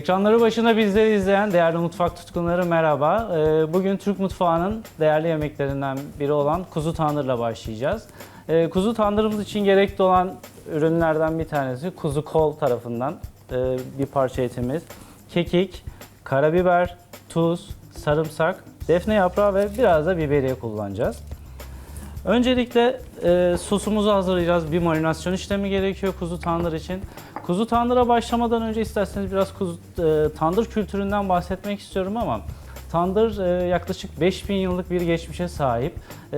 Ekranları başında bizleri izleyen değerli mutfak tutkunları merhaba. Ee, Bugün Türk mutfağının değerli yemeklerinden biri olan kuzu tandırla başlayacağız. Ee, Kuzu tandırımız için gerekli olan ürünlerden bir tanesi kuzu kol tarafından e, bir parça etimiz. Kekik, karabiber, tuz, sarımsak, defne yaprağı ve biraz da biberiye kullanacağız. Öncelikle e, sosumuzu hazırlayacağız. Bir marinasyon işlemi gerekiyor kuzu tandır için. Kuzu tandıra başlamadan önce isterseniz biraz kuzu e, tandır kültüründen bahsetmek istiyorum ama tandır e, yaklaşık 5000 yıllık bir geçmişe sahip. E,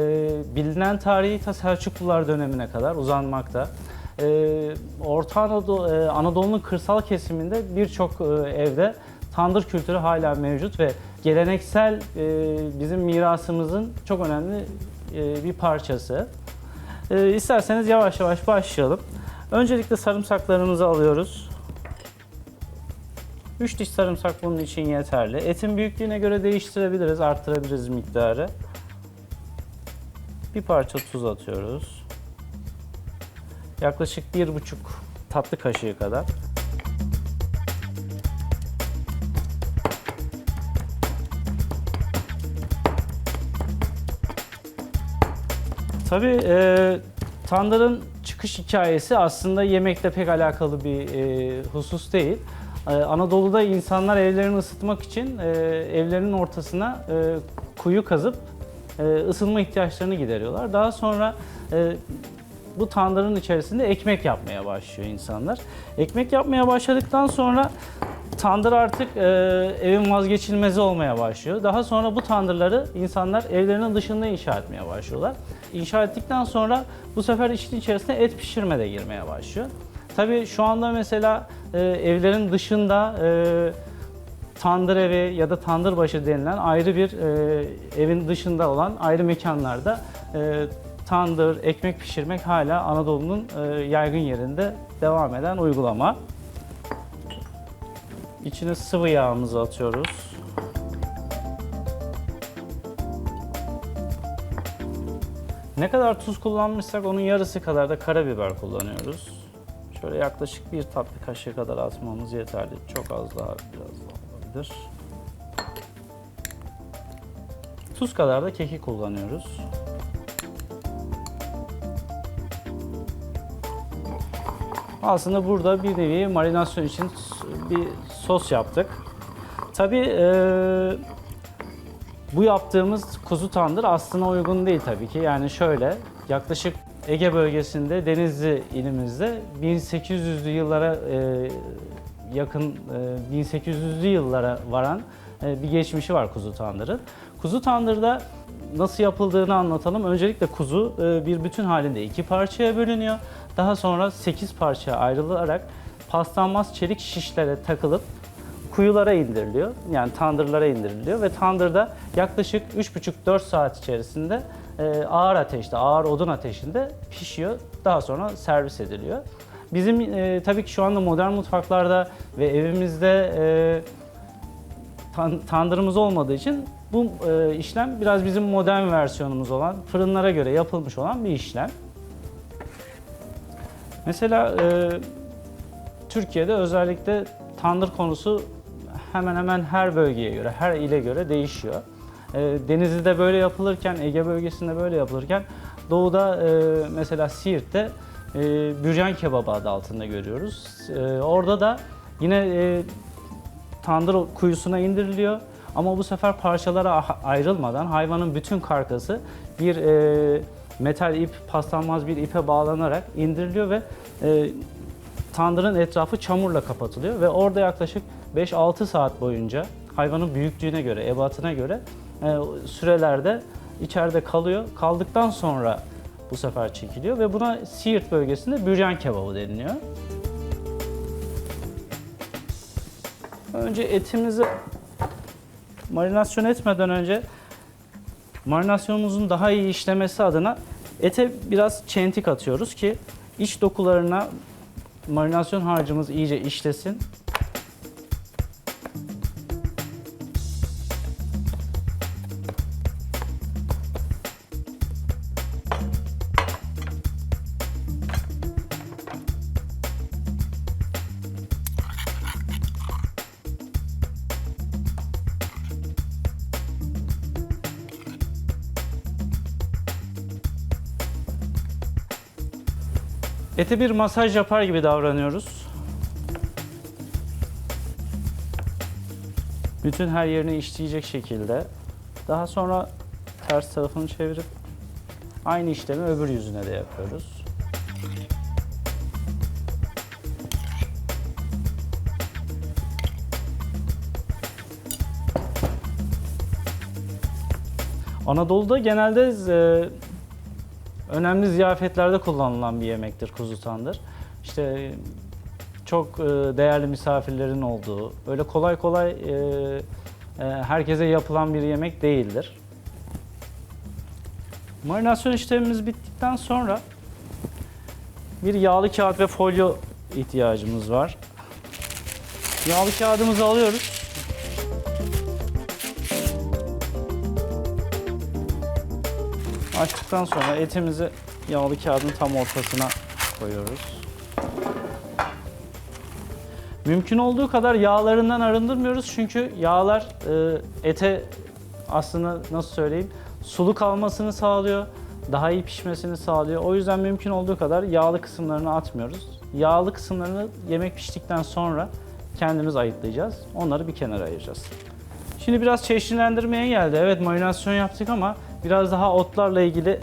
bilinen tarihi ta Selçuklular dönemine kadar uzanmakta. E, Orta Anadolu, e, Anadolu'nun kırsal kesiminde birçok e, evde tandır kültürü hala mevcut ve geleneksel e, bizim mirasımızın çok önemli e, bir parçası. E, isterseniz yavaş yavaş başlayalım. Öncelikle sarımsaklarımızı alıyoruz. 3 diş sarımsak bunun için yeterli. Etin büyüklüğüne göre değiştirebiliriz, arttırabiliriz miktarı. Bir parça tuz atıyoruz. Yaklaşık 1,5 tatlı kaşığı kadar. Tabii e, tandırın çıkış hikayesi aslında yemekle pek alakalı bir e, husus değil. E, Anadolu'da insanlar evlerini ısıtmak için e, evlerinin ortasına e, kuyu kazıp e, ısınma ihtiyaçlarını gideriyorlar. Daha sonra e, bu tandırın içerisinde ekmek yapmaya başlıyor insanlar. Ekmek yapmaya başladıktan sonra tandır artık e, evin vazgeçilmezi olmaya başlıyor. Daha sonra bu tandırları insanlar evlerinin dışında inşa etmeye başlıyorlar. İnşa ettikten sonra bu sefer işin içerisine et pişirme de girmeye başlıyor. Tabii şu anda mesela e, evlerin dışında e, tandır evi ya da tandır başı denilen ayrı bir e, evin dışında olan ayrı mekanlarda e, tandır, ekmek pişirmek hala Anadolu'nun e, yaygın yerinde devam eden uygulama. İçine sıvı yağımızı atıyoruz. Ne kadar tuz kullanmışsak onun yarısı kadar da karabiber kullanıyoruz. Şöyle yaklaşık bir tatlı kaşığı kadar atmamız yeterli. Çok az daha, biraz daha olabilir. Tuz kadar da kekik kullanıyoruz. Aslında burada bir nevi marinasyon için bir sos yaptık. Tabii eee, bu yaptığımız kuzu tandır aslına uygun değil tabii ki. Yani şöyle yaklaşık Ege bölgesinde Denizli ilimizde 1800'lü yıllara eee, yakın eee, 1800'lü yıllara varan eee, bir geçmişi var kuzu tandırın. Kuzu tandırda nasıl yapıldığını anlatalım. Öncelikle kuzu eee, bir bütün halinde iki parçaya bölünüyor. Daha sonra 8 parçaya ayrılarak paslanmaz çelik şişlere takılıp kuyulara indiriliyor. Yani tandırlara indiriliyor ve tandırda yaklaşık 3,5-4 saat içerisinde e, ağır ateşte, ağır odun ateşinde pişiyor. Daha sonra servis ediliyor. Bizim e, tabii ki şu anda modern mutfaklarda ve evimizde e, tan- tandırımız olmadığı için bu e, işlem biraz bizim modern versiyonumuz olan, fırınlara göre yapılmış olan bir işlem. Mesela e, Türkiye'de özellikle tandır konusu hemen hemen her bölgeye göre, her ile göre değişiyor. E, Denizli'de böyle yapılırken, Ege bölgesinde böyle yapılırken doğuda e, mesela Siirt'te e, büryan kebabı adı altında görüyoruz. E, orada da yine e, tandır kuyusuna indiriliyor. Ama bu sefer parçalara ayrılmadan hayvanın bütün karkası bir e, metal ip, paslanmaz bir ipe bağlanarak indiriliyor ve e, tandırın etrafı çamurla kapatılıyor ve orada yaklaşık 5-6 saat boyunca hayvanın büyüklüğüne göre, ebatına göre e, sürelerde içeride kalıyor. Kaldıktan sonra bu sefer çekiliyor ve buna Siirt bölgesinde büryan kebabı deniliyor. Önce etimizi marinasyon etmeden önce marinasyonumuzun daha iyi işlemesi adına ete biraz çentik atıyoruz ki iç dokularına marinasyon harcımız iyice işlesin. Ete bir masaj yapar gibi davranıyoruz. Bütün her yerini işleyecek şekilde. Daha sonra ters tarafını çevirip aynı işlemi öbür yüzüne de yapıyoruz. Anadolu'da genelde e, önemli ziyafetlerde kullanılan bir yemektir kuzu tandır. İşte çok e, değerli misafirlerin olduğu, öyle kolay kolay e, e, herkese yapılan bir yemek değildir. Marinasyon işlemimiz bittikten sonra bir yağlı kağıt ve folyo ihtiyacımız var. Yağlı kağıdımızı alıyoruz. Açtıktan sonra etimizi yağlı kağıdın tam ortasına koyuyoruz. Mümkün olduğu kadar yağlarından arındırmıyoruz çünkü yağlar e, ete aslında nasıl söyleyeyim sulu kalmasını sağlıyor, daha iyi pişmesini sağlıyor. O yüzden mümkün olduğu kadar yağlı kısımlarını atmıyoruz. Yağlı kısımlarını yemek piştikten sonra kendimiz ayıtlayacağız. Onları bir kenara ayıracağız. Şimdi biraz çeşitlendirmeye geldi. Evet marinasyon yaptık ama biraz daha otlarla ilgili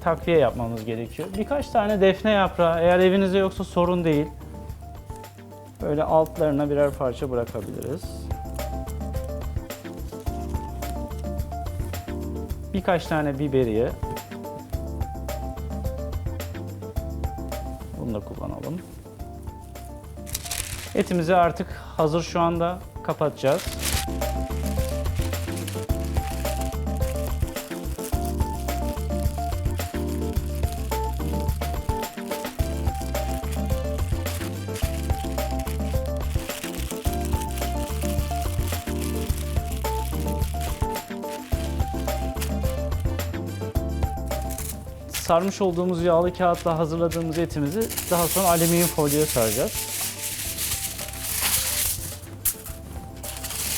takviye yapmamız gerekiyor. Birkaç tane defne yaprağı eğer evinizde yoksa sorun değil. Böyle altlarına birer parça bırakabiliriz. Birkaç tane biberiye. Bunu da kullanalım. Etimizi artık hazır şu anda kapatacağız. Sarmış olduğumuz yağlı kağıtla hazırladığımız etimizi daha sonra alüminyum folyoya saracağız.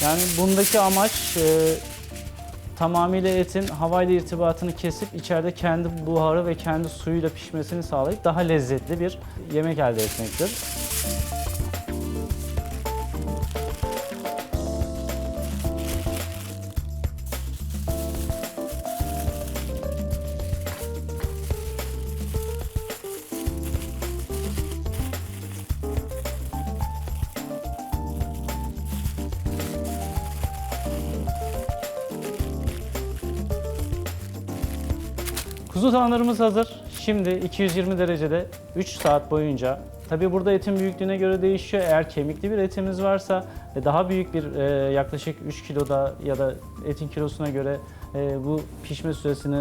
Yani bundaki amaç e, tamamıyla etin havayla irtibatını kesip içeride kendi buharı ve kendi suyuyla pişmesini sağlayıp daha lezzetli bir yemek elde etmektir. Tanrımız hazır. Şimdi 220 derecede 3 saat boyunca Tabi burada etin büyüklüğüne göre değişiyor. Eğer kemikli bir etimiz varsa daha büyük bir e, yaklaşık 3 kiloda ya da etin kilosuna göre e, bu pişme süresini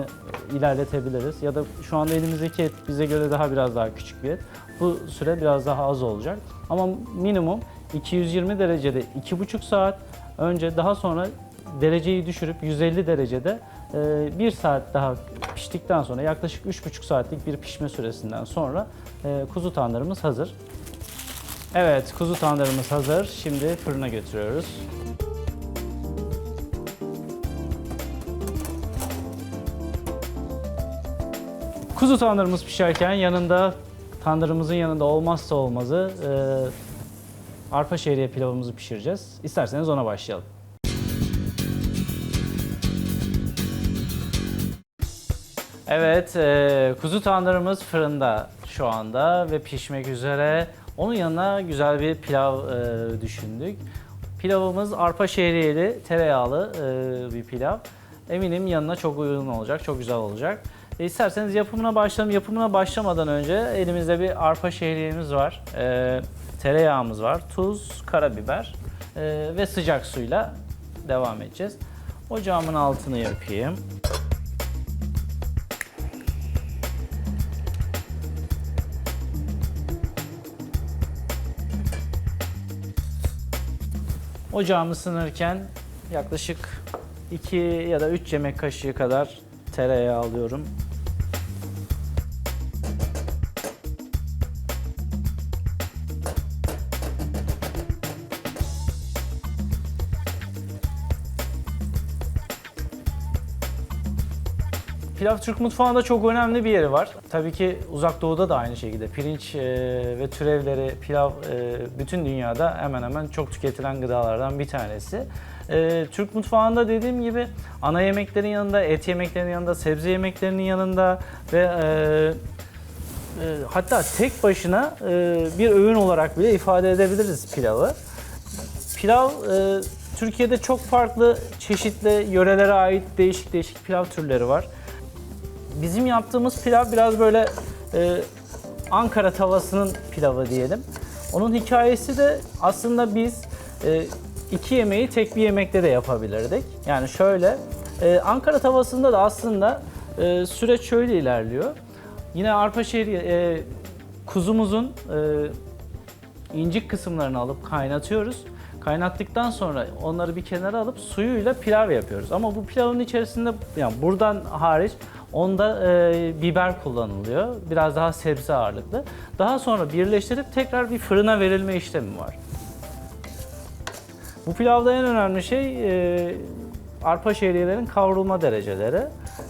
ilerletebiliriz. Ya da şu anda elimizdeki et bize göre daha biraz daha küçük bir et. Bu süre biraz daha az olacak. Ama minimum 220 derecede 2,5 saat önce daha sonra dereceyi düşürüp 150 derecede e, bir saat daha piştikten sonra yaklaşık 3,5 saatlik bir pişme süresinden sonra e, kuzu tandırımız hazır. Evet, kuzu tandırımız hazır. Şimdi fırına götürüyoruz. Kuzu tandırımız pişerken yanında tandırımızın yanında olmazsa olmazı e, arpa şehriye pilavımızı pişireceğiz. İsterseniz ona başlayalım. Evet, e, kuzu tandırımız fırında şu anda ve pişmek üzere. Onun yanına güzel bir pilav e, düşündük. Pilavımız arpa şehriyeli, tereyağlı e, bir pilav. Eminim yanına çok uygun olacak, çok güzel olacak. E, isterseniz yapımına başlayalım. Yapımına başlamadan önce elimizde bir arpa şehriyemiz var. E, tereyağımız var, tuz, karabiber e, ve sıcak suyla devam edeceğiz. Ocağımın altını yakayım. Ocağımı ısınırken yaklaşık 2 ya da 3 yemek kaşığı kadar tereyağı alıyorum. Pilav Türk mutfağında çok önemli bir yeri var. Tabii ki Uzak Doğu'da da aynı şekilde. Pirinç e, ve türevleri, pilav e, bütün dünyada hemen hemen çok tüketilen gıdalardan bir tanesi. E, Türk mutfağında dediğim gibi ana yemeklerin yanında, et yemeklerinin yanında, sebze yemeklerinin yanında ve hatta tek başına bir öğün olarak bile ifade edebiliriz pilavı. Pilav Türkiye'de çok farklı çeşitli yörelere ait değişik değişik pilav türleri var. Bizim yaptığımız pilav biraz böyle e, Ankara tavasının pilavı diyelim. Onun hikayesi de aslında biz e, iki yemeği tek bir yemekte de yapabilirdik. Yani şöyle, e, Ankara tavasında da aslında e, süreç şöyle ilerliyor. Yine arpa şehri e, kuzumuzun e, incik kısımlarını alıp kaynatıyoruz. Kaynattıktan sonra onları bir kenara alıp suyuyla pilav yapıyoruz. Ama bu pilavın içerisinde yani buradan hariç onda e, biber kullanılıyor. Biraz daha sebze ağırlıklı. Daha sonra birleştirip tekrar bir fırına verilme işlemi var. Bu pilavda en önemli şey e, arpa şehriyelerin kavrulma dereceleri.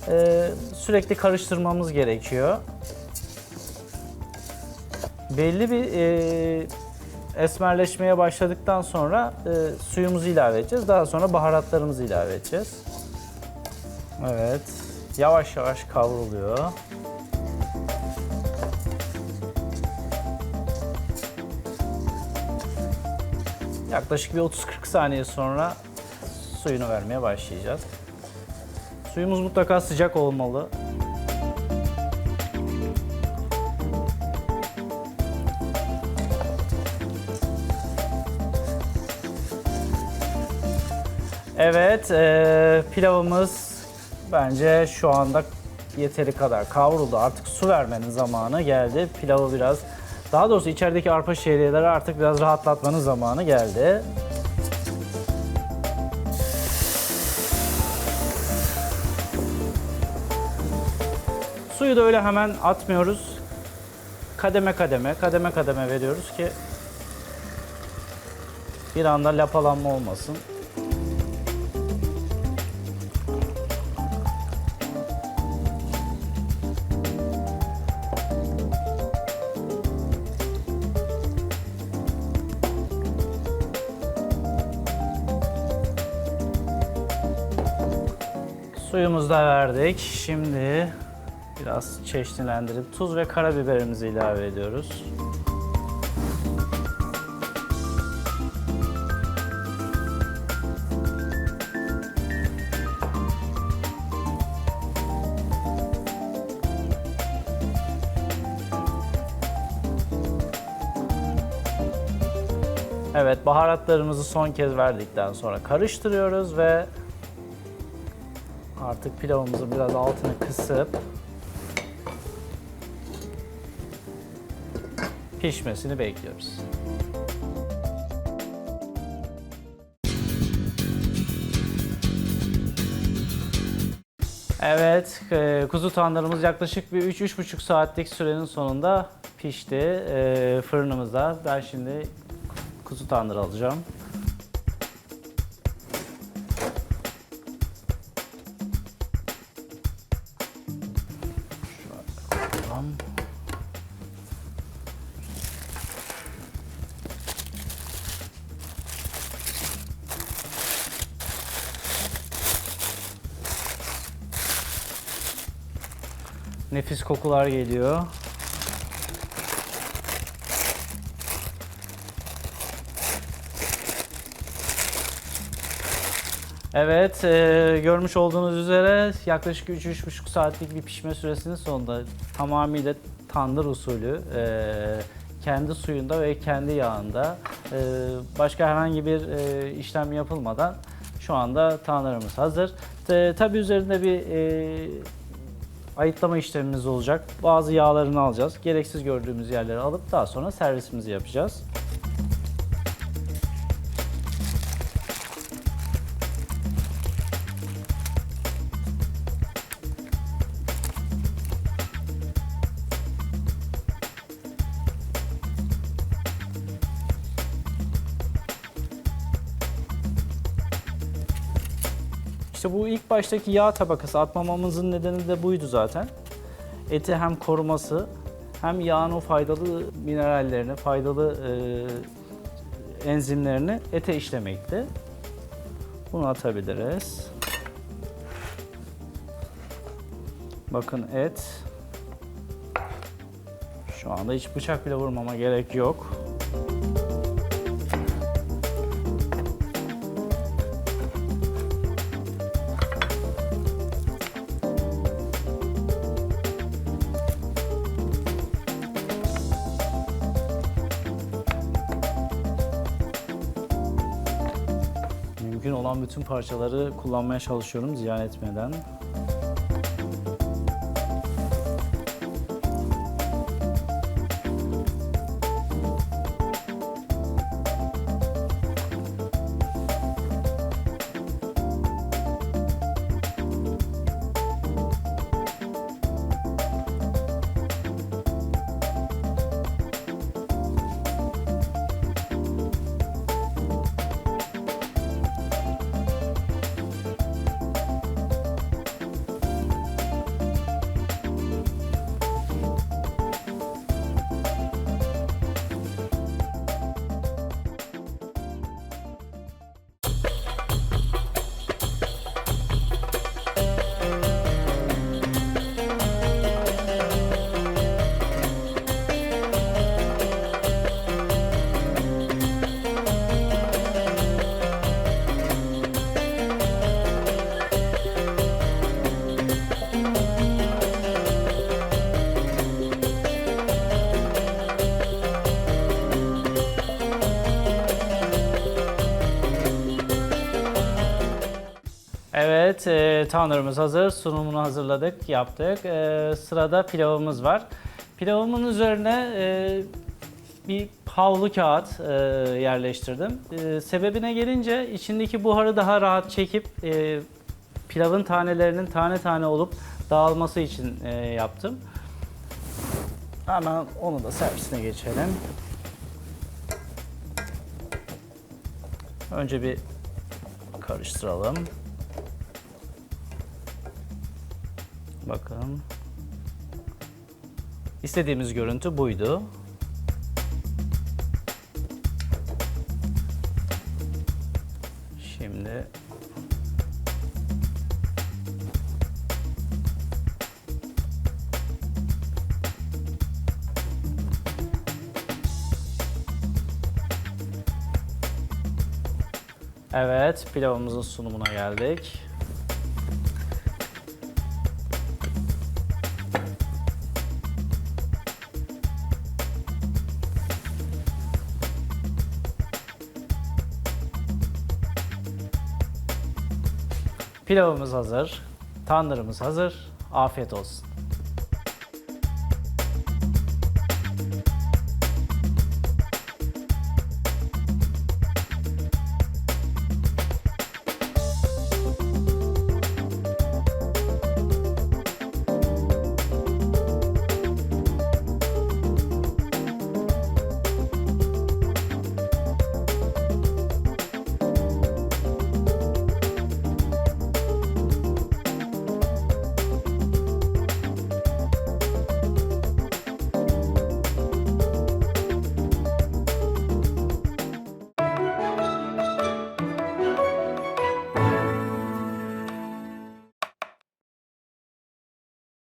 E, sürekli karıştırmamız gerekiyor. Belli bir e, esmerleşmeye başladıktan sonra e, suyumuzu ilave edeceğiz. Daha sonra baharatlarımızı ilave edeceğiz. Evet. Yavaş yavaş kavruluyor. Yaklaşık bir 30-40 saniye sonra suyunu vermeye başlayacağız. Suyumuz mutlaka sıcak olmalı. Evet, eee, pilavımız bence şu anda yeteri kadar kavruldu. Artık su vermenin zamanı geldi. Pilavı biraz, daha doğrusu içerideki arpa şehriyeleri artık biraz rahatlatmanın zamanı geldi. Suyu da öyle hemen atmıyoruz. Kademe kademe, kademe kademe veriyoruz ki bir anda lapalanma olmasın. Suyumuzu da verdik. Şimdi biraz çeşnilendirip tuz ve karabiberimizi ilave ediyoruz. Evet, baharatlarımızı son kez verdikten sonra karıştırıyoruz ve Artık pilavımızın biraz altını kısıp pişmesini bekliyoruz. Evet, e, kuzu tandırımız yaklaşık bir 3-3,5 saatlik sürenin sonunda pişti e, fırınımızda. Ben şimdi kuzu tandır alacağım. Kokular geliyor. Evet, e, görmüş olduğunuz üzere yaklaşık 3-3,5 saatlik bir pişme süresinin sonunda tamamıyla tandır usulü, e, kendi suyunda ve kendi yağında e, başka herhangi bir e, işlem yapılmadan şu anda tandırımız hazır. E, Tabi üzerinde bir e, ayıtlama işlemimiz olacak. Bazı yağlarını alacağız. Gereksiz gördüğümüz yerleri alıp daha sonra servisimizi yapacağız. İşte bu ilk baştaki yağ tabakası atmamamızın nedeni de buydu zaten. Eti hem koruması hem yağın o faydalı minerallerini, faydalı e, enzimlerini ete işlemekti. Bunu atabiliriz. Bakın et. Şu anda hiç bıçak bile vurmama gerek yok. Bütün parçaları kullanmaya çalışıyorum ziyan etmeden. Tanrımız hazır. Sunumunu hazırladık, yaptık. E, sırada pilavımız var. Pilavımın üzerine e, bir havlu kağıt e, yerleştirdim. E, sebebine gelince içindeki buharı daha rahat çekip e, pilavın tanelerinin tane tane olup dağılması için e, yaptım. Hemen onu da servisine geçelim. Önce bir karıştıralım. Bakın. İstediğimiz görüntü buydu. Şimdi Evet, pilavımızın sunumuna geldik. Pilavımız hazır, tandırımız hazır. Afiyet olsun.